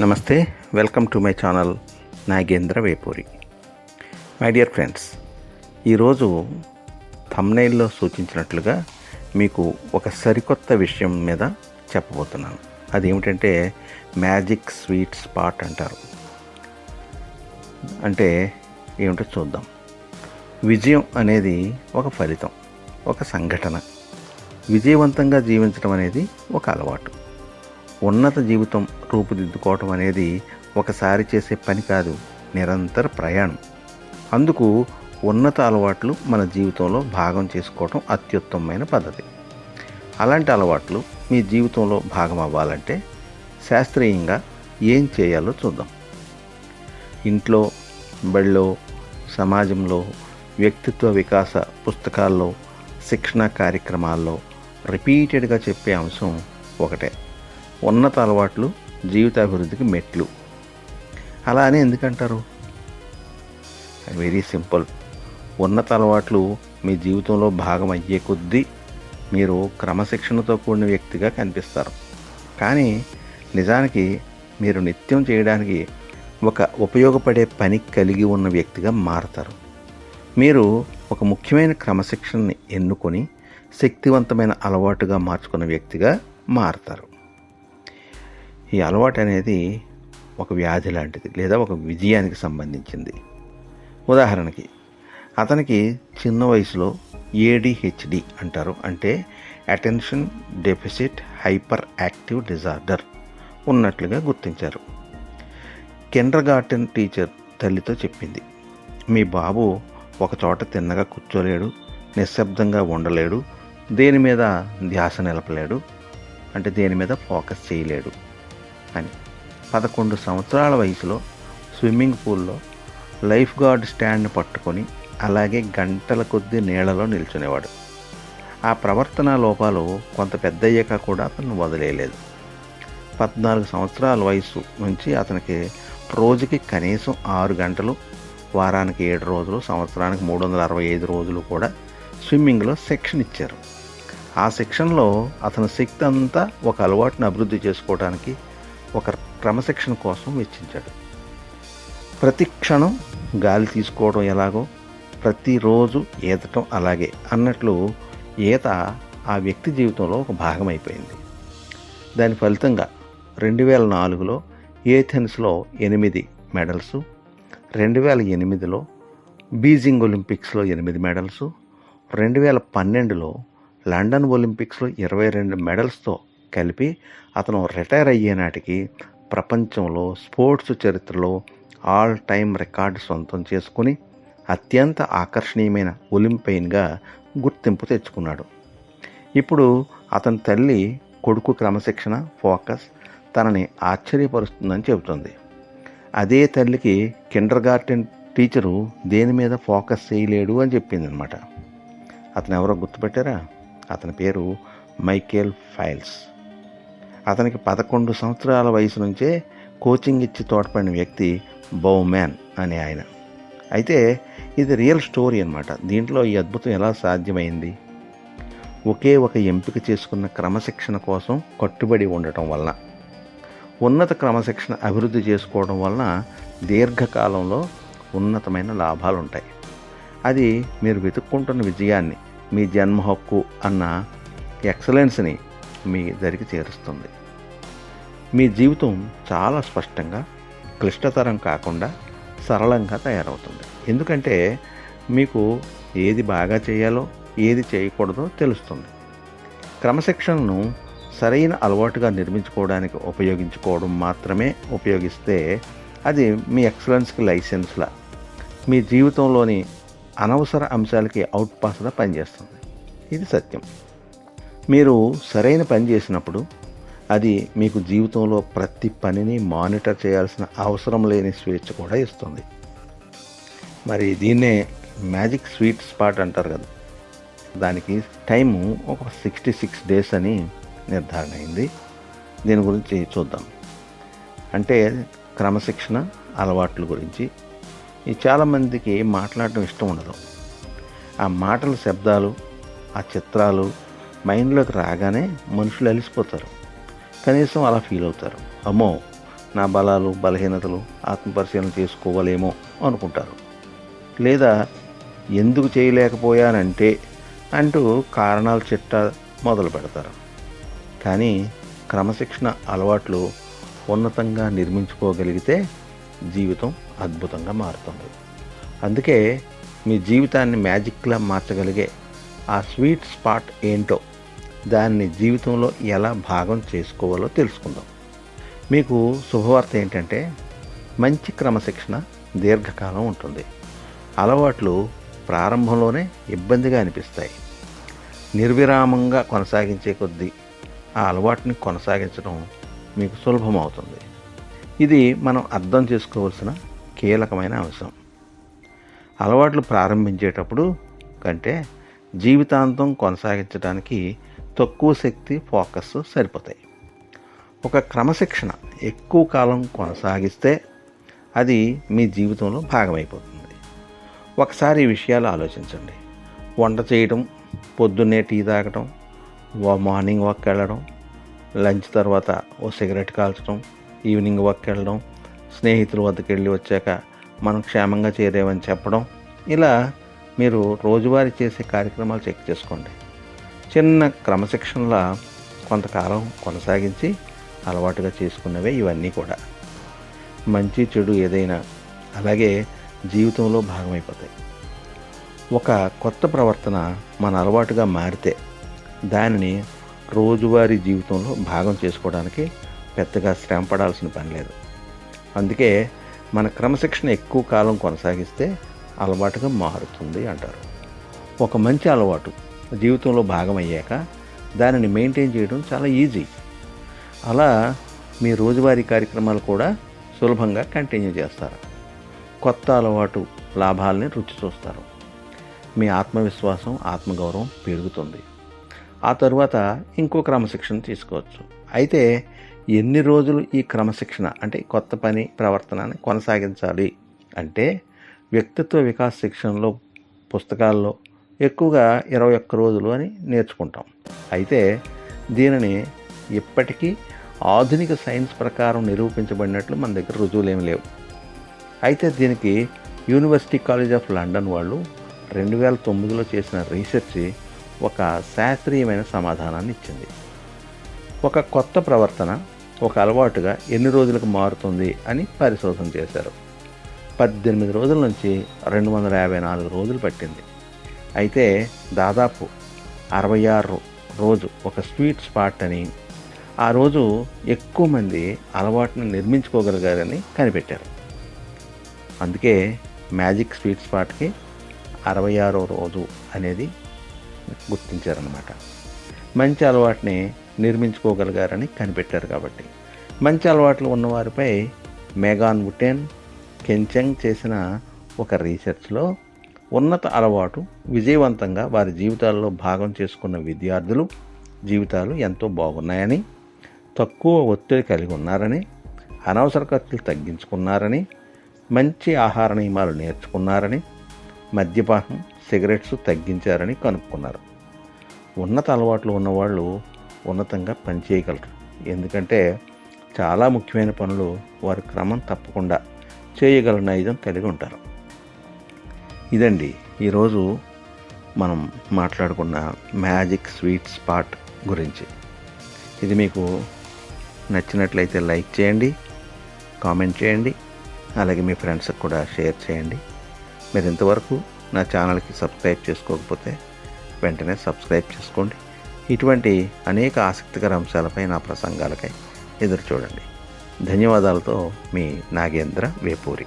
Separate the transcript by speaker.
Speaker 1: నమస్తే welcome to my channel Nagendra Vepuri. My dear friends ఈరోజు థమ్నైల్లో సూచించినట్లుగా మీకు ఒక సరికొత్త విషయం మీద చెప్పబోతున్నాను. అదేమిటంటే మ్యాజిక్ స్వీట్ స్పాట్ అంటారు. అంటే ఏమిటో చూద్దాం. విజయం అనేది ఒక ఫలితం ఒక సంఘటన. విజయవంతంగా జీవించడం అనేది ఒక అలవాటు. ఉన్నత జీవితం రూపుదిద్దుకోవటం అనేది ఒకసారి చేసే పని కాదు నిరంతర ప్రయాణం. అందుకు ఉన్నత అలవాట్లు మన జీవితంలో భాగం చేసుకోవటం అత్యుత్తమమైన పద్ధతి. అలాంటి అలవాట్లు మీ జీవితంలో భాగం అవ్వాలంటే శాస్త్రీయంగా ఏం చేయాలో చూద్దాం. ఇంట్లో బడిలో సమాజంలో వ్యక్తిత్వ వికాస పుస్తకాల్లో శిక్షణ కార్యక్రమాల్లో రిపీటెడ్గా చెప్పే అంశం ఒకటే. ఉన్నత అలవాట్లు జీవితాభివృద్ధికి మెట్లు. అలా అని ఎందుకంటారు? Very simple. ఉన్నత అలవాట్లు మీ జీవితంలో భాగం అయ్యే కొద్దీ మీరు క్రమశిక్షణతో కూడిన వ్యక్తిగా కనిపిస్తారు. కానీ నిజానికి మీరు నిత్యం చేయడానికి ఒక ఉపయోగపడే పని కలిగి ఉన్న వ్యక్తిగా మారతారు. మీరు ఒక ముఖ్యమైన క్రమశిక్షణని ఎన్నుకొని శక్తివంతమైన అలవాటుగా మార్చుకున్న వ్యక్తిగా మారతారు. ఈ అలవాటు అనేది ఒక వ్యాధి లాంటిది లేదా ఒక విజయానికి సంబంధించింది. ఉదాహరణకి అతనికి చిన్న వయసులో ఏడిహెచ్డి అంటారు. అంటే attention deficit hyper active disorder ఉన్నట్లుగా గుర్తించారు. కిండర్ గార్టెన్ టీచర్ తల్లితో చెప్పింది మీ బాబు ఒక చోట తిన్నగా కూర్చోలేడు నిశ్శబ్దంగా ఉండలేడు దేని మీద ధ్యాస నిలపలేడు అంటే దేని మీద ఫోకస్ చేయలేడు. అని. పదకొండు సంవత్సరాల వయసులో స్విమ్మింగ్ పూల్లో లైఫ్ గార్డ్ స్టాండ్ని పట్టుకొని అలాగే గంటల కొద్దీ నీళ్ళలో నిల్చునేవాడు. ఆ ప్రవర్తన లోపాలు కొంత పెద్దయ్యాక కూడా అతను వదిలేయలేదు. పద్నాలుగు సంవత్సరాల వయసు నుంచి అతనికి రోజుకి కనీసం ఆరు గంటలు వారానికి ఏడు రోజులు సంవత్సరానికి మూడు వందల అరవై ఐదు రోజులు కూడా స్విమ్మింగ్లో సెక్షన్ ఇచ్చారు. ఆ సెక్షన్లో అతని శక్తి అంతా ఒక అలవాటును అభివృద్ధి చేసుకోవడానికి ఒక క్రమశిక్షణ కోసం వెచ్చించాడు. ప్రతి క్షణం గాలి తీసుకోవడం ఎలాగో ప్రతిరోజు ఈతటం అలాగే అన్నట్లు ఈత ఆ వ్యక్తి జీవితంలో ఒక భాగం అయిపోయింది. దాని ఫలితంగా రెండు వేల నాలుగులో ఏథెన్స్లో ఎనిమిది మెడల్స్ రెండు వేల ఎనిమిదిలో బీజింగ్ ఒలింపిక్స్లో ఎనిమిది మెడల్స్ రెండు వేల పన్నెండులో లండన్ ఒలింపిక్స్లో ఇరవై రెండు మెడల్స్తో కలిపి అతను రిటైర్ అయ్యే నాటికి ప్రపంచంలో స్పోర్ట్స్ చరిత్రలో ఆల్ టైమ్ రికార్డు సొంతం చేసుకుని అత్యంత ఆకర్షణీయమైన ఒలింపైన్గా గుర్తింపు తెచ్చుకున్నాడు. ఇప్పుడు అతని తల్లి కొడుకు క్రమశిక్షణ ఫోకస్ తనని ఆశ్చర్యపరుస్తుందని చెబుతుంది. అదే తల్లికి కిండర్ గార్టెన్ టీచరు దేని మీద ఫోకస్ చేయలేడు అని చెప్పింది అనమాట అతను ఎవరో గుర్తుపెట్టారా? అతని పేరు మైకేల్ ఫైల్స్. అతనికి పదకొండు సంవత్సరాల వయసు నుంచే కోచింగ్ ఇచ్చి తోడ్పడిన వ్యక్తి బౌమ్యాన్ అనే ఆయన. అయితే ఇది రియల్ స్టోరీ అనమాట దీంట్లో ఈ అద్భుతం ఎలా సాధ్యమైంది? ఒకే ఒక ఎంపిక చేసుకున్న క్రమశిక్షణ కోసం కట్టుబడి ఉండటం వలన ఉన్నత క్రమశిక్షణ అభివృద్ధి చేసుకోవడం వలన దీర్ఘకాలంలో ఉన్నతమైన లాభాలు ఉంటాయి అది మీరు వెతుక్కుంటున్న విజయాన్ని మీ జన్మ హక్కు అన్న ఎక్సలెన్స్ని మీ దరికి చేరుస్తుంది. మీ జీవితం చాలా స్పష్టంగా క్లిష్టతరం కాకుండా సరళంగా తయారవుతుంది. ఎందుకంటే మీకు ఏది బాగా చేయాలో ఏది చేయకూడదో తెలుస్తుంది. క్రమశిక్షణను సరైన అలవాటుగా నిర్మించుకోవడానికి ఉపయోగించుకోవడం మాత్రమే ఉపయోగిస్తే అది మీ ఎక్సలెన్స్కి లైసెన్స్లా మీ జీవితంలోని అనవసర అంశాలకి అవుట్ పాస్గా పనిచేస్తుంది. ఇది సత్యం. మీరు సరైన పని చేసినప్పుడు అది మీకు జీవితంలో ప్రతి పనిని మానిటర్ చేయాల్సిన అవసరం లేని స్వేచ్ఛ కూడా ఇస్తుంది. మరి దీన్నే మ్యాజిక్ స్వీట్ స్పాట్ అంటారు కదా. దానికి టైము ఒక సిక్స్టీ సిక్స్ డేస్ అని నిర్ధారణ అయింది. దీని గురించి చూద్దాం. అంటే క్రమశిక్షణ అలవాట్ల గురించి. ఇది చాలామందికి మాట్లాడడం ఇష్టం ఉండదు. ఆ మాటల శబ్దాలు ఆ చిత్రాలు మైండ్లోకి రాగానే మనుషులు అలిసిపోతారు. కనీసం అలా ఫీల్ అవుతారు. అమ్మో నా బలాలు బలహీనతలు ఆత్మపరిశీలన చేసుకోవాలేమో అనుకుంటారు. లేదా ఎందుకు చేయలేకపోయానంటే అంటూ కారణాలు చిట్ట మొదలు పెడతారు. కానీ క్రమశిక్షణ అలవాట్లు ఉన్నతంగా నిర్మించుకోగలిగితే జీవితం అద్భుతంగా మారుతుంది. అందుకే మీ జీవితాన్ని మ్యాజిక్లా మార్చగలిగే ఆ స్వీట్ స్పాట్ ఏంటో దాన్ని జీవితంలో ఎలా భాగం చేసుకోవాలో తెలుసుకుందాం. మీకు శుభవార్త ఏంటంటే మంచి క్రమశిక్షణ దీర్ఘకాలం ఉంటుంది. అలవాట్లు ప్రారంభంలోనే ఇబ్బందిగా అనిపిస్తాయి. నిర్విరామంగా కొనసాగించే కొద్దీ ఆ అలవాటుని కొనసాగించడం మీకు సులభమవుతుంది. ఇది మనం అర్థం చేసుకోవాల్సిన కీలకమైన అంశం. అలవాట్లు ప్రారంభించేటప్పుడు కంటే జీవితాంతం కొనసాగించడానికి తక్కువ శక్తి ఫోకస్ సరిపోతాయి. ఒక క్రమశిక్షణ ఎక్కువ కాలం కొనసాగిస్తే అది మీ జీవితంలో భాగమైపోతుంది. ఒకసారి ఈ విషయాలు ఆలోచించండి. వంట చేయడం పొద్దున్నే టీ తాగడం మార్నింగ్ వాక్ వెళ్ళడం లంచ్ తర్వాత ఓ సిగరెట్ కాల్చడం ఈవినింగ్ వాక్ వెళ్ళడం స్నేహితుల వద్దకు వెళ్ళి వచ్చాక మనం క్షేమంగా చేరేమని చెప్పడం ఇలా మీరు రోజువారీ చేసే కార్యక్రమాలు చెక్ చేసుకోండి. చిన్న క్రమశిక్షణలా కొంతకాలం కొనసాగించి అలవాటుగా చేసుకున్నవే ఇవన్నీ కూడా. మంచి చెడు ఏదైనా అలాగే జీవితంలో భాగమైపోతాయి. ఒక కొత్త ప్రవర్తన మన అలవాటుగా మారితే దానిని రోజువారీ జీవితంలో భాగం చేసుకోవడానికి పెద్దగా శ్రమ పడాల్సిన పని లేదు. అందుకే మన క్రమశిక్షణ ఎక్కువ కాలం కొనసాగిస్తే అలవాటుగా మారుతుంది అంటారు. ఒక మంచి అలవాటు జీవితంలో భాగం అయ్యాక దానిని మెయింటైన్ చేయడం చాలా ఈజీ. అలా మీ రోజువారీ కార్యక్రమాలు కూడా సులభంగా కంటిన్యూ చేస్తారు. కొత్త అలవాటు లాభాలని రుచి చూస్తారు. మీ ఆత్మవిశ్వాసం ఆత్మగౌరవం పెరుగుతుంది. ఆ తరువాత ఇంకో క్రమశిక్షణ తీసుకోవచ్చు. అయితే ఎన్ని రోజులు ఈ క్రమశిక్షణ అంటే కొత్త పని ప్రవర్తనని కొనసాగించాలి అంటే వ్యక్తిత్వ వికాస శిక్షణలో పుస్తకాల్లో ఎక్కువగా ఇరవై ఒక్క రోజులు అని నేర్చుకుంటాం. అయితే దీనిని ఇప్పటికీ ఆధునిక సైన్స్ ప్రకారం నిరూపించబడినట్లు మన దగ్గర రుజువులేమి లేవు. అయితే దీనికి యూనివర్సిటీ కాలేజ్ ఆఫ్ లండన్ వాళ్ళు రెండు వేల తొమ్మిదిలో చేసిన రీసెర్చ్ ఒక శాస్త్రీయమైన సమాధానాన్ని ఇచ్చింది. ఒక కొత్త ప్రవర్తన ఒక అలవాటుగా ఎన్ని రోజులకు మారుతుంది అని పరిశోధన చేశారు. పద్దెనిమిది రోజుల నుంచి రెండు వందల యాభై నాలుగు రోజులు పట్టింది. అయితే దాదాపు అరవై ఆరు రోజు ఒక స్వీట్ స్పాట్ అని ఆ రోజు ఎక్కువ మంది అలవాటును నిర్మించుకోగలిగారని కనిపెట్టారు. అందుకే మ్యాజిక్ స్వీట్ స్పాట్కి అరవై ఆరో రోజు అనేది గుర్తించారనమాట మంచి అలవాటుని నిర్మించుకోగలిగారని కనిపెట్టారు కాబట్టి. మంచి అలవాట్లు ఉన్నవారిపై మేఘాన్ వుటెన్ కెంచెంగ్ చేసిన ఒక రీసెర్చ్లో ఉన్నత అలవాటు విజయవంతంగా వారి జీవితాల్లో భాగం చేసుకున్న విద్యార్థులు జీవితాలు ఎంతో బాగున్నాయని తక్కువ ఒత్తిడి కలిగి ఉన్నారని అనవసర ఖర్చులు తగ్గించుకున్నారని మంచి ఆహార నియమాలు నేర్చుకున్నారని మద్యపానం సిగరెట్స్ తగ్గించారని కనుక్కున్నారు. ఉన్నత అలవాట్లు ఉన్నవాళ్ళు ఉన్నతంగా పనిచేయగలరు ఎందుకంటే చాలా ముఖ్యమైన పనులు వారు క్రమం తప్పకుండా చేయగల నైజం కలిగి ఉంటారు. ఇదండి. ఈరోజు మనం మాట్లాడుకున్న మ్యాజిక్ స్వీట్ స్పాట్ గురించి. ఇది మీకు నచ్చినట్లయితే లైక్ చేయండి కామెంట్ చేయండి అలాగే మీ ఫ్రెండ్స్కి కూడా షేర్ చేయండి. మీరు ఇంతవరకు నా ఛానల్కి సబ్స్క్రైబ్ చేసుకోకపోతే వెంటనే సబ్స్క్రైబ్ చేసుకోండి. ఇటువంటి అనేక ఆసక్తికర అంశాలపై నా ప్రసంగాలకై ఎదురు చూడండి. ధన్యవాదాలతో మీ నాగేంద్ర వేపూరి.